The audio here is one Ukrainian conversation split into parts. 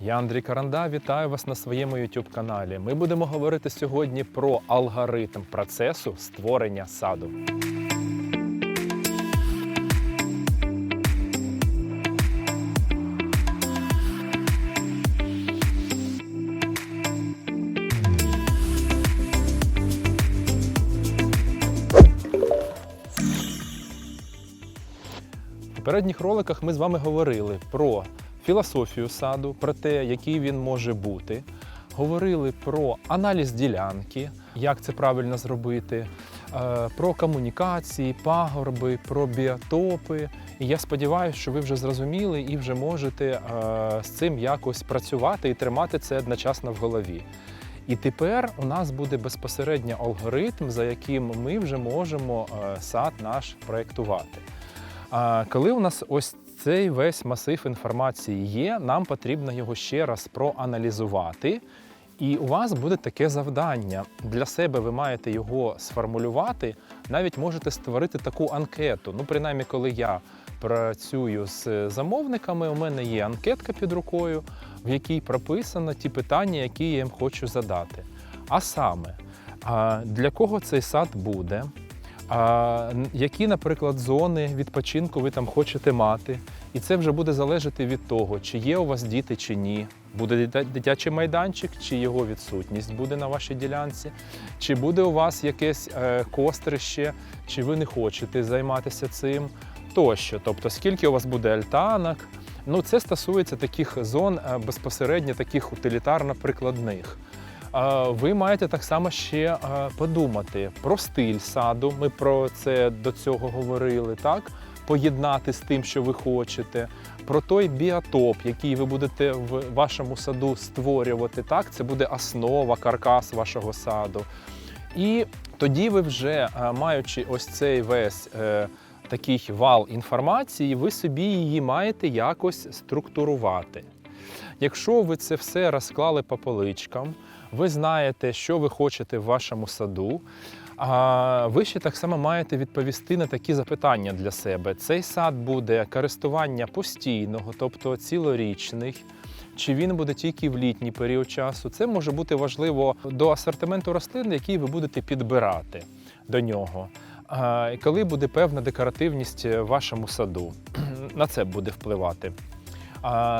Я Андрій Каранда, вітаю вас на своєму YouTube каналі. Ми будемо говорити сьогодні про алгоритм процесу створення саду. В попередніх роликах ми з вами говорили про філософію саду, про те, який він може бути. Говорили про аналіз ділянки, як це правильно зробити, е, про комунікації, пагорби, про біотопи. І я сподіваюся, що ви вже зрозуміли і вже можете е, з цим якось працювати і тримати це одночасно в голові. І тепер у нас буде безпосередньо алгоритм, за яким ми вже можемо е, сад наш проєктувати. Коли у нас ось цей весь масив інформації є, нам потрібно його ще раз проаналізувати. І у вас буде таке завдання. Для себе ви маєте його сформулювати, навіть можете створити таку анкету. Ну, принаймні, коли я працюю з замовниками, у мене є анкетка під рукою, в якій прописано ті питання, які я їм хочу задати. А саме, для кого цей сад буде? А, які, наприклад, зони відпочинку ви там хочете мати? І це вже буде залежати від того, чи є у вас діти чи ні. Буде дитячий майданчик, чи його відсутність буде на вашій ділянці, чи буде у вас якесь е, кострище, чи ви не хочете займатися цим тощо. Тобто, скільки у вас буде альтанок. Ну, це стосується таких зон е, безпосередньо таких утилітарно-прикладних. Ви маєте так само ще подумати про стиль саду. Ми про це до цього говорили, так? Поєднати з тим, що ви хочете, про той біотоп, який ви будете в вашому саду створювати. Так, це буде основа, каркас вашого саду. І тоді ви вже, маючи ось цей весь е, такий вал інформації, ви собі її маєте якось структурувати. Якщо ви це все розклали по поличкам, ви знаєте, що ви хочете в вашому саду. А ви ще так само маєте відповісти на такі запитання для себе. Цей сад буде користування постійного, тобто цілорічний. Чи він буде тільки в літній період часу? Це може бути важливо до асортименту рослин, які ви будете підбирати до нього. Коли буде певна декоративність в вашому саду, на це буде впливати.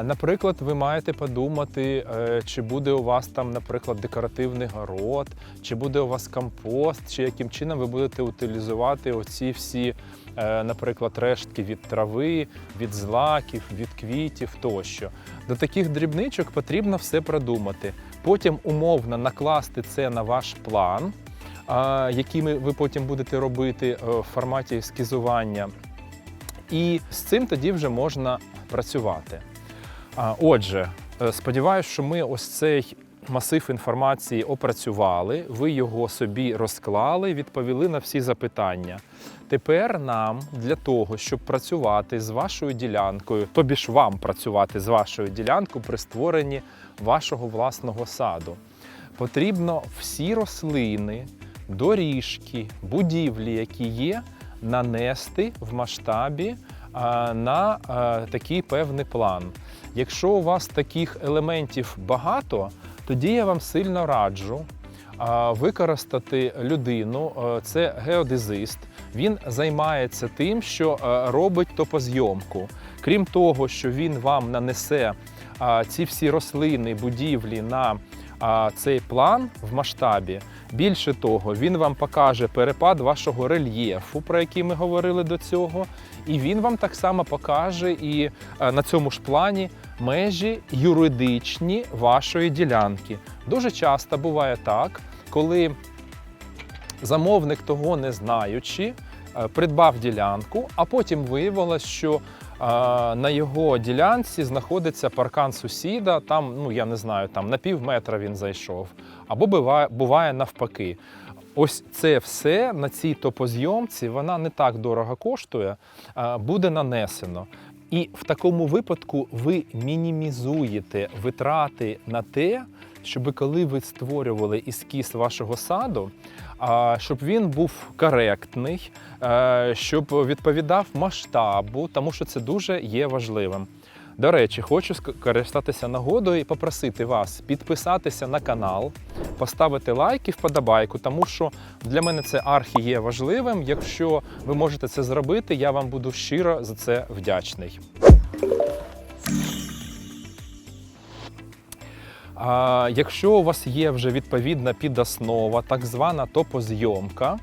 Наприклад, ви маєте подумати, е, чи буде у вас там, наприклад, декоративний город, чи буде у вас компост, чи яким чином ви будете утилізувати оці всі, е, наприклад, рештки від трави, від злаків, від квітів тощо. До таких дрібничок потрібно все продумати. Потім умовно накласти це на ваш план, який ви потім будете робити е, в форматі ескізування. І з цим тоді вже можна працювати. Отже, е, сподіваюся, що ми ось цей масив інформації опрацювали, ви його собі розклали, відповіли на всі запитання. Тепер нам для того, щоб працювати з вашою ділянкою, тобі ж вам працювати з вашою ділянкою при створенні вашого власного саду, потрібно всі рослини, доріжки, будівлі, які є, нанести в масштабі на а, такий певний план. Якщо у вас таких елементів багато, тоді я вам сильно раджу використати людину, це геодезист. Він займається тим, що робить топозйомку. Крім того, що він вам нанесе ці всі рослини, будівлі на цей план в масштабі. Більше того, він вам покаже перепад вашого рельєфу, про який ми говорили до цього, і він вам так само покаже і е, на цьому ж плані межі юридичні вашої ділянки. Дуже часто буває так, коли замовник того не знаючи, е, придбав ділянку, а потім виявилось, що на його ділянці знаходиться паркан сусіда, там, ну я не знаю, там на пів метра він зайшов, або буває, буває навпаки. Ось це все на цій топозйомці, вона не так дорого коштує, буде нанесено. І в такому випадку ви мінімізуєте витрати на те, щоб коли ви створювали ескіз вашого саду, щоб він був коректний, е, щоб відповідав масштабу, тому що це дуже є важливим. До речі, хочу скористатися нагодою і попросити вас підписатися на канал, поставити лайк і вподобайку, тому що для мене це архі є важливим. Якщо ви можете це зробити, я вам буду щиро за це вдячний. А, якщо у вас є вже відповідна підоснова, так звана топозйомка.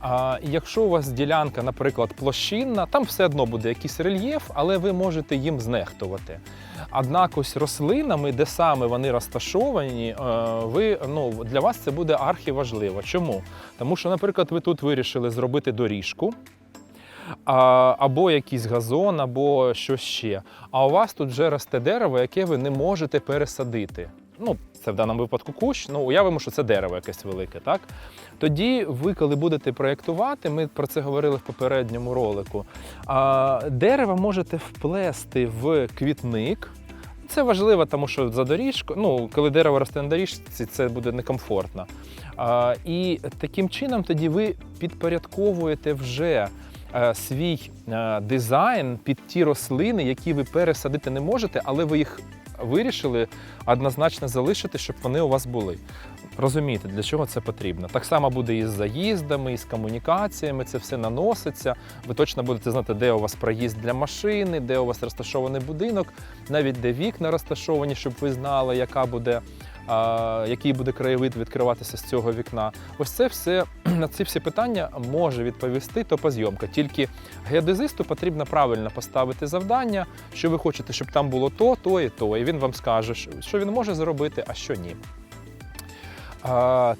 А якщо у вас ділянка, наприклад, площинна, там все одно буде якийсь рельєф, але ви можете їм знехтувати. Однак ось рослинами, де саме вони розташовані, е, ви, ну, для вас це буде архіважливо. Чому? Тому що, наприклад, ви тут вирішили зробити доріжку, або якийсь газон, або щось ще. А у вас тут вже росте дерево, яке ви не можете пересадити. Ну, це в даному випадку кущ, ну уявимо, що це дерево якесь велике, так? Тоді ви, коли будете проєктувати, ми про це говорили в попередньому ролику. А, дерево можете вплести в квітник. Це важливо, тому що за доріжку, ну, коли дерево росте на доріжці, це буде некомфортно. А, і таким чином тоді ви підпорядковуєте вже е, свій е, дизайн під ті рослини, які ви пересадити не можете, але ви їх вирішили однозначно залишити, щоб вони у вас були. Розумієте, для чого це потрібно. Так само буде і з заїздами, і з комунікаціями, це все наноситься. Ви точно будете знати, де у вас проїзд для машини, де у вас розташований будинок, навіть де вікна розташовані, щоб ви знали, яка буде. Який буде краєвид відкриватися з цього вікна? Ось це все на ці всі питання може відповісти топозйомка. Тільки геодезисту потрібно правильно поставити завдання, що ви хочете, щоб там було то, то і то. І він вам скаже, що- він може зробити, а що ні.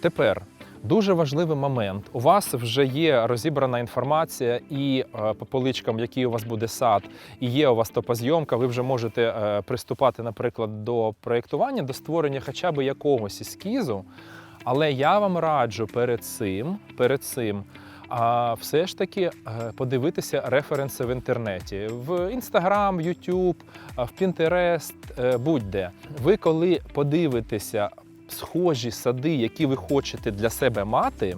Тепер дуже важливий момент. У вас вже є розібрана інформація і е, по поличкам, який у вас буде сад, і є у вас топозйомка. Ви вже можете е, приступати, наприклад, до проєктування, до створення хоча б якогось ескізу. Але я вам раджу перед цим, перед цим. А все ж таки е, подивитися референси в інтернеті, в Instagram, YouTube, в Pinterest, будь-де. Ви коли подивитеся схожі сади, які ви хочете для себе мати,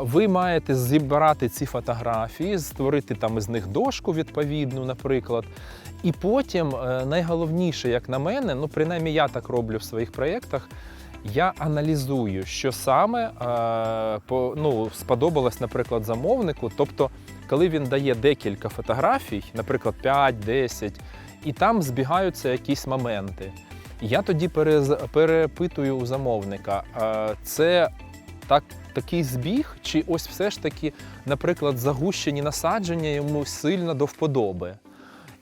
ви маєте зібрати ці фотографії, створити там із них дошку відповідну, наприклад. І потім е, найголовніше, як на мене, ну принаймні я так роблю в своїх проєктах. Я аналізую, що саме е, ну, сподобалось, наприклад, замовнику. Тобто, коли він дає декілька фотографій, наприклад, 5-10, і там збігаються якісь моменти. Я тоді перепитую у замовника, це так, такий збіг, чи ось все ж таки, наприклад, загущені насадження йому сильно до вподоби.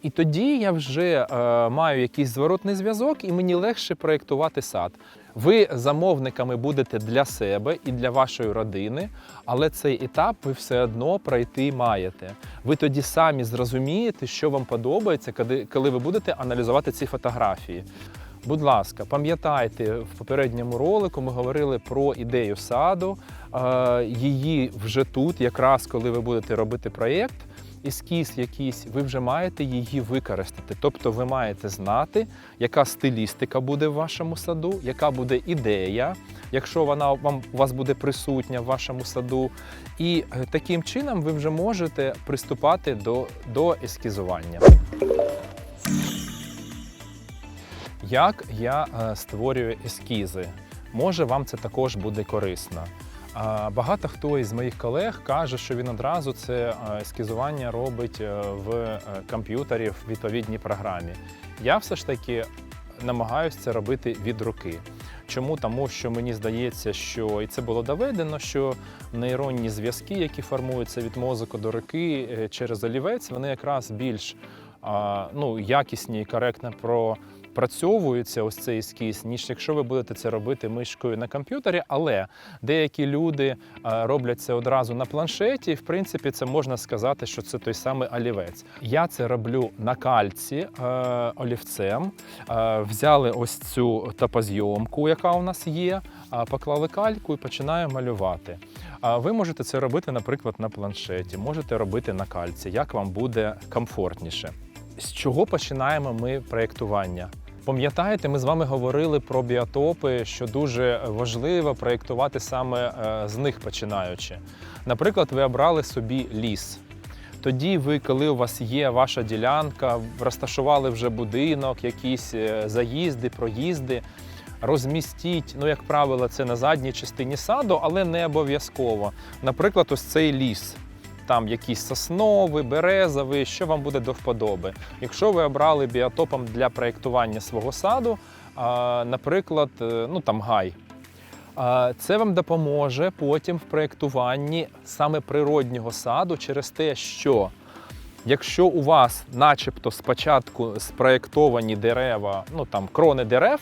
І тоді я вже е, маю якийсь зворотний зв'язок, і мені легше проєктувати сад. Ви замовниками будете для себе і для вашої родини, але цей етап ви все одно пройти маєте. Ви тоді самі зрозумієте, що вам подобається, коли ви будете аналізувати ці фотографії. Будь ласка, пам'ятайте, в попередньому ролику ми говорили про ідею саду. Е, Її вже тут, якраз коли ви будете робити проєкт, ескіз якийсь, ви вже маєте її використати. Тобто ви маєте знати, яка стилістика буде в вашому саду, яка буде ідея, якщо вона вам у вас буде присутня в вашому саду. І е, таким чином ви вже можете приступати до, до ескізування. Як я е, створюю ескізи? Може, вам це також буде корисно. Багато хто із моїх колег каже, що він одразу це е, ескізування робить е, в комп'ютері в відповідній програмі. Я все ж таки намагаюся це робити від руки. Чому? Тому що мені здається, що і це було доведено, що нейронні зв'язки, які формуються від мозку до руки через олівець, вони якраз більш ну, якісні і коректно про відпрацьовується ось цей ескіз, ніж якщо ви будете це робити мишкою на комп'ютері. Але деякі люди е, роблять це одразу на планшеті. і, В принципі, це можна сказати, що це той самий олівець. Я це роблю на кальці е, олівцем. Е, взяли ось цю топозйомку, яка у нас є. Поклали кальку і починаю малювати. А ви можете це робити, наприклад, на планшеті, можете робити на кальці, як вам буде комфортніше. З чого починаємо ми проєктування? Пам'ятаєте, ми з вами говорили про біотопи, що дуже важливо проєктувати саме е, з них починаючи. Наприклад, ви обрали собі ліс. Тоді ви, коли у вас є ваша ділянка, розташували вже будинок, якісь е, заїзди, проїзди. Розмістіть, ну, як правило, це на задній частині саду, але не обов'язково. Наприклад, ось цей ліс. Там якісь соснови, березові, що вам буде до вподоби. Якщо ви обрали біотопом для проєктування свого саду, наприклад, е, ну там гай. Це вам допоможе потім в проєктуванні саме природнього саду через те, що якщо у вас, начебто, спочатку спроєктовані дерева, ну там крони дерев,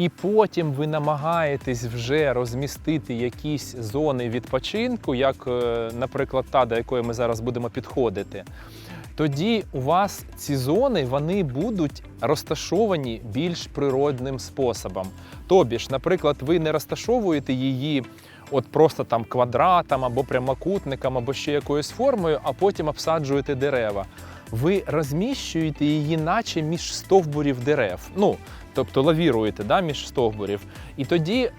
і потім ви намагаєтесь вже розмістити якісь зони відпочинку, як, е, наприклад, та, до якої ми зараз будемо підходити. Тоді у вас ці зони вони будуть розташовані більш природним способом. Тобі ж, наприклад, ви не розташовуєте її от просто там квадратом або прямокутником, або ще якоюсь формою, а потім обсаджуєте дерева. Ви розміщуєте її, наче між стовбурів дерев. Ну, тобто лавіруєте да, між стовбурів. І тоді е,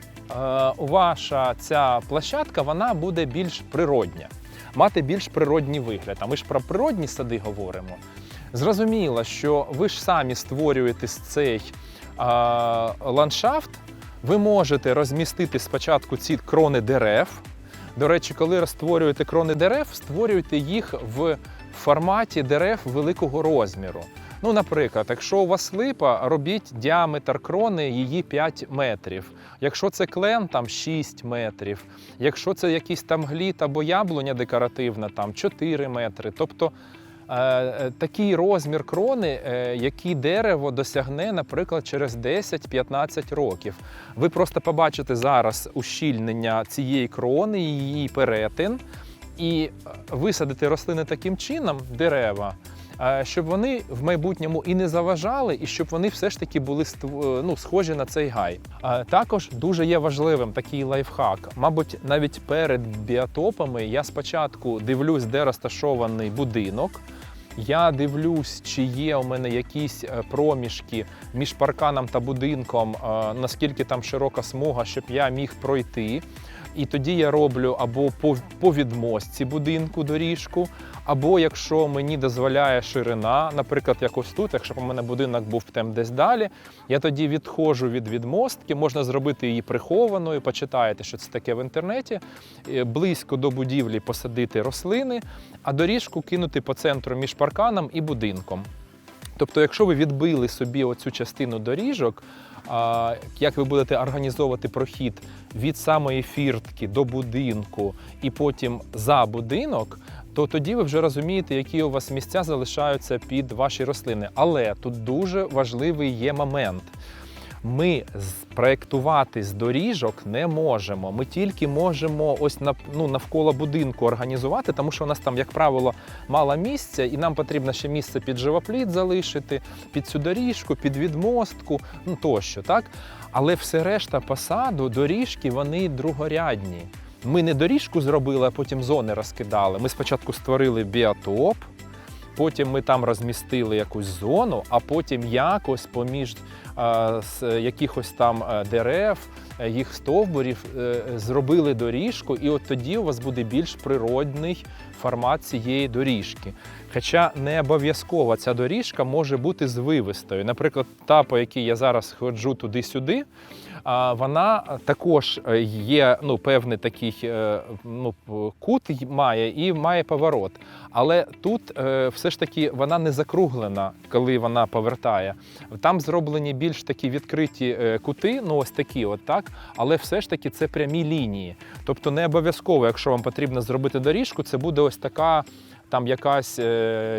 ваша ця площадка вона буде більш природня, мати більш природній вигляд. А ми ж про природні сади говоримо. Зрозуміло, що ви ж самі створюєте цей е, ландшафт. Ви можете розмістити спочатку ці крони дерев. До речі, коли створюєте крони дерев, створюйте їх в форматі дерев великого розміру. Ну, наприклад, якщо у вас липа, робіть діаметр крони її 5 метрів. Якщо це клен, там 6 метрів. Якщо це якийсь там гліт або яблуня декоративна, там 4 метри. Тобто е, е, такий розмір крони, е, який дерево досягне, наприклад, через 10-15 років. Ви просто побачите зараз ущільнення цієї крони, її перетин, і висадите рослини таким чином, дерева, щоб вони в майбутньому і не заважали, і щоб вони все ж таки були е, ну, схожі на цей гай. Також дуже є важливим такий лайфхак. Мабуть, навіть перед біотопами я спочатку дивлюсь, де розташований будинок. Я дивлюсь, чи є у мене якісь е, проміжки між парканом та будинком, е, наскільки там широка смуга, щоб я міг пройти. І тоді я роблю або по, відмостці будинку доріжку, або якщо мені дозволяє ширина, наприклад, якось тут, якщо у мене будинок був там десь далі, я тоді відходжу від відмостки, можна зробити її прихованою, почитаєте, що це таке в інтернеті, е, близько до будівлі посадити рослини, а доріжку кинути по центру між парканом і будинком. Тобто, якщо ви відбили собі оцю частину доріжок, як ви будете організовувати прохід від самої фіртки до будинку і потім за будинок, то тоді ви вже розумієте, які у вас місця залишаються під ваші рослини. Але тут дуже важливий є момент. Ми проєктувати з доріжок не можемо. Ми тільки можемо ось нав- ну, навколо будинку організувати, тому що у нас там, як правило, мало місця, і нам потрібно ще місце під живопліт залишити, під цю доріжку, під відмостку, ну тощо, так? Але все решта посаду, доріжки, вони другорядні. Ми не доріжку зробили, а потім зони розкидали. Ми спочатку створили біотоп, потім ми там розмістили якусь зону, а потім якось поміж е, з якихось там е, дерев, е, їх стовбурів е, зробили доріжку, і от тоді у вас буде більш природний формат цієї доріжки. Хоча не обов'язково ця доріжка може бути звивистою. Наприклад, та, по якій я зараз ходжу туди-сюди, вона також е, є ну, певний такий е, ну, кут має і має поворот. Але тут е, все ж таки вона не закруглена, коли вона повертає. Там зроблені більш такі відкриті кути, ну ось такі, от так, але все ж таки це прямі лінії. Тобто не обов'язково, якщо вам потрібно зробити доріжку, це буде ось така там якась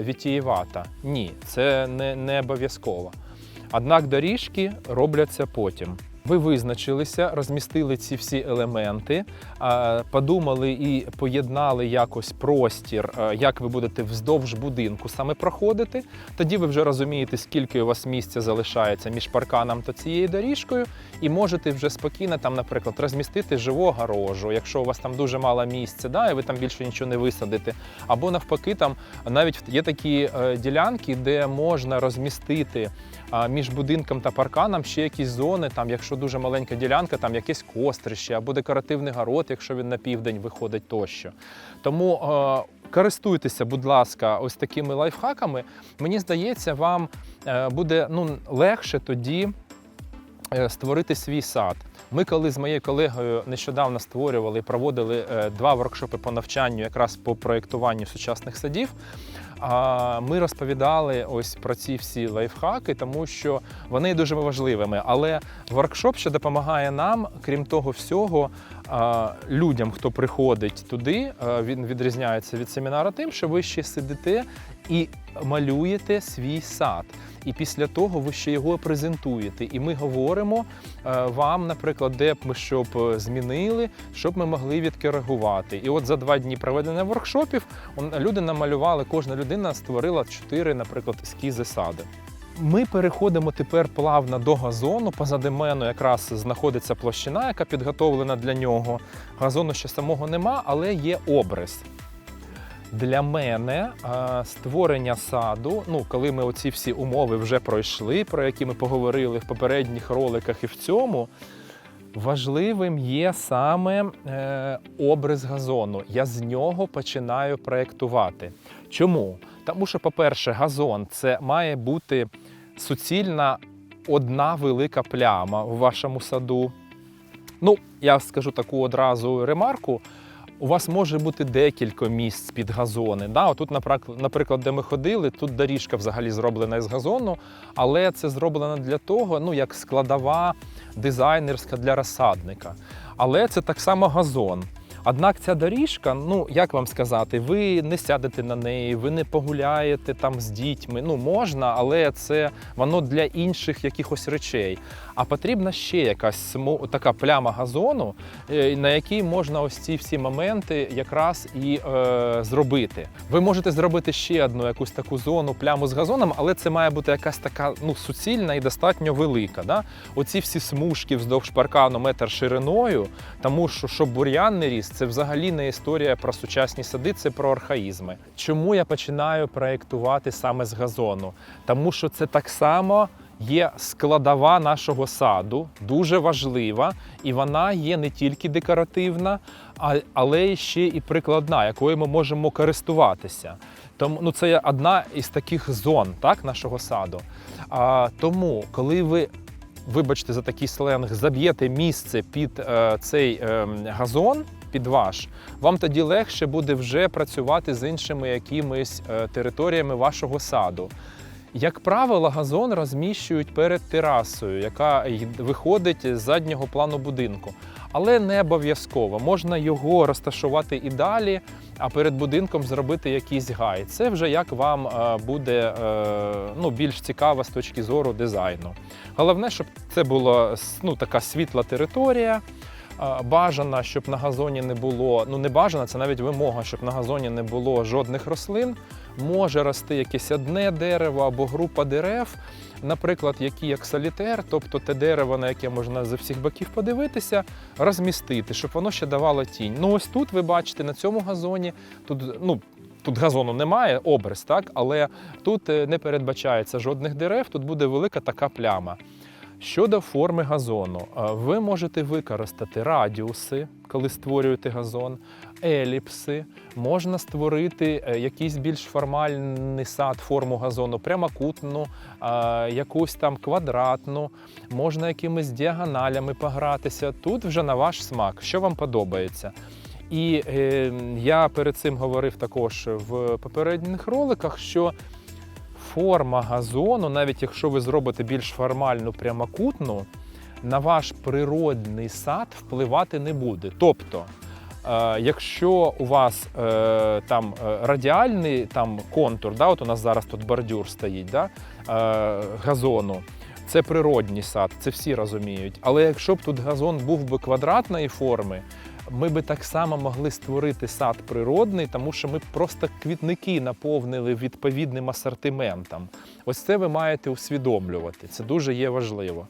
вітієвата. Ні, це не, не обов'язково. Однак доріжки робляться потім. Ви визначилися, розмістили ці всі елементи, подумали і поєднали якось простір, як ви будете вздовж будинку саме проходити. Тоді ви вже розумієте, скільки у вас місця залишається між парканом та цією доріжкою, і можете вже спокійно там, наприклад, розмістити живу огорожу, якщо у вас там дуже мало місця, да, і ви там більше нічого не висадите. Або навпаки, там навіть є такі е, ділянки, де можна розмістити між будинком та парканом ще якісь зони, там, якщо дуже маленька ділянка, там якесь кострище або декоративний город, якщо він на південь виходить тощо. Тому е, користуйтеся, будь ласка, ось такими лайфхаками. Мені здається, вам е, буде ну, легше тоді е, створити свій сад. Ми, коли з моєю колегою нещодавно створювали і проводили е, два воркшопи по навчанню якраз по проєктуванню сучасних садів. Ми розповідали ось про ці всі лайфхаки, тому що вони дуже важливими. Але воркшоп ще допомагає нам, крім того всього, людям, хто приходить туди, він відрізняється від семінару тим, що ви ще сидите і малюєте свій сад. І після того ви ще його презентуєте. І ми говоримо е, вам, наприклад, де б ми що б е, змінили, щоб ми могли відкоригувати. І от за два дні проведення воркшопів люди намалювали, кожна людина створила чотири, наприклад, ескізи саду. Ми переходимо тепер плавно до газону. Позади мене якраз знаходиться площина, яка підготовлена для нього. Газону ще самого нема, але є обрис. Для мене створення саду, ну коли ми оці всі умови вже пройшли, про які ми поговорили в попередніх роликах і в цьому, важливим є саме е, обрис газону. Я з нього починаю проєктувати. Чому? Тому що, по-перше, газон це має бути суцільна одна велика пляма в вашому саду. Ну, я скажу таку одразу ремарку. У вас може бути декілька місць під газони. Да? Отут, наприклад, де ми ходили, тут доріжка взагалі зроблена із газону, але це зроблено для того, ну як складова дизайнерська для розсадника. Але це так само газон. Однак ця доріжка, ну як вам сказати, ви не сядете на неї, ви не погуляєте там з дітьми. Ну можна, але це воно для інших якихось речей. А потрібна ще якась така пляма газону, е, на якій можна ось ці всі моменти якраз і е, зробити. Ви можете зробити ще одну якусь таку зону, пляму з газоном, але це має бути якась така ну, суцільна і достатньо велика. Да? Оці всі смужки вздовж паркану метр шириною, тому що щоб бур'ян не ріс, це взагалі не історія про сучасні сади, це про архаїзми. Чому я починаю проєктувати саме з газону? Тому що це так само є складова нашого саду, дуже важлива, і вона є не тільки декоративна, але ще і прикладна, якою ми можемо користуватися. Тому ну, це одна із таких зон так, нашого саду. А, тому, коли ви вибачте за такий сленг, заб'єте місце під е, цей е, газон, під ваш, вам тоді легше буде вже працювати з іншими якимись е, територіями вашого саду. Як правило, газон розміщують перед терасою, яка виходить з заднього плану будинку. Але не обов'язково. Можна його розташувати і далі, а перед будинком зробити якийсь гай. Це вже як вам е, буде е, ну, більш цікаво з точки зору дизайну. Головне, щоб це була ну, така світла територія. Бажано, щоб на газоні не було, ну не бажано, це навіть вимога, щоб на газоні не було жодних рослин. Може рости якесь одне дерево або група дерев, наприклад, які як солітер, тобто те дерево, на яке можна з всіх боків подивитися, розмістити, щоб воно ще давало тінь. Ну ось тут ви бачите, на цьому газоні, тут ну. Тут газону немає, обрис, так, але тут е, не передбачається жодних дерев, тут буде велика така пляма. Щодо форми газону, е, ви можете використати радіуси, коли створюєте газон, еліпси, можна створити е, якийсь більш формальний сад, форму газону, прямокутну, е, якусь там квадратну, можна якимись діагоналями погратися. Тут вже на ваш смак, що вам подобається. І я перед цим говорив також в попередніх роликах, що форма газону, навіть якщо ви зробите більш формальну прямокутну, на ваш природний сад впливати не буде. Тобто, е, якщо у вас е, там е, радіальний там, контур, да, от у нас зараз тут бордюр стоїть, да, газону. Це природній сад, це всі розуміють. Але якщо б тут газон був би квадратної форми, ми би так само могли створити сад природний, тому що ми просто квітники наповнили відповідним асортиментом. Ось це ви маєте усвідомлювати. Це дуже є важливо.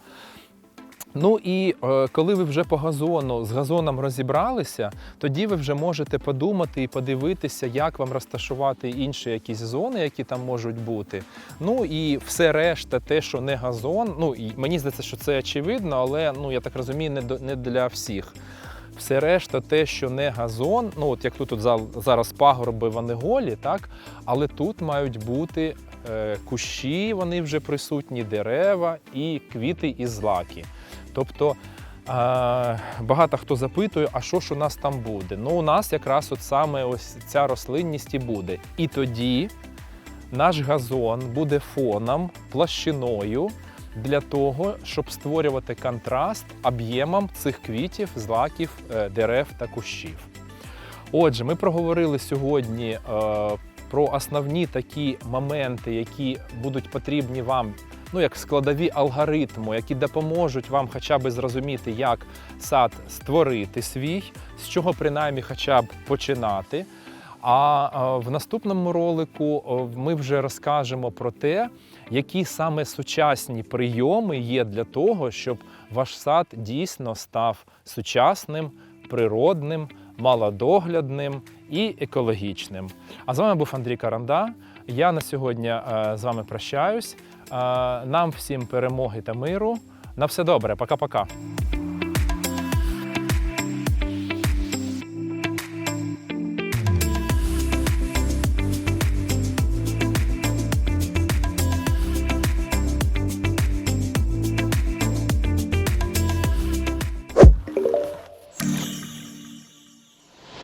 Ну і е, коли ви вже по газону з газоном розібралися, тоді ви вже можете подумати і подивитися, як вам розташувати інші якісь зони, які там можуть бути. Ну і все решта, те, що не газон. Ну і мені здається, що це очевидно, але ну я так розумію, не до- не для всіх. Все решта, те, що не газон, ну от як тут от зараз пагорби, вони голі, так? але тут мають бути е, кущі, вони вже присутні, дерева і квіти і злаки. Тобто багато хто запитує, а що ж у нас там буде? Ну, у нас якраз от саме ось ця рослинність і буде. І тоді наш газон буде фоном, площиною для того, щоб створювати контраст об'ємом цих квітів, злаків, е, дерев та кущів. Отже, ми проговорили сьогодні е, про основні такі моменти, які будуть потрібні вам, ну як складові алгоритми, які допоможуть вам хоча б зрозуміти, як сад створити свій, з чого принаймні хоча б починати. А е, в наступному ролику е, ми вже розкажемо про те, які саме сучасні прийоми є для того, щоб ваш сад дійсно став сучасним, природним, малодоглядним і екологічним. А з вами був Андрій Каранда. Я на сьогодні е, з вами прощаюсь. Нам всім перемоги та миру. На все добре, пока-пока.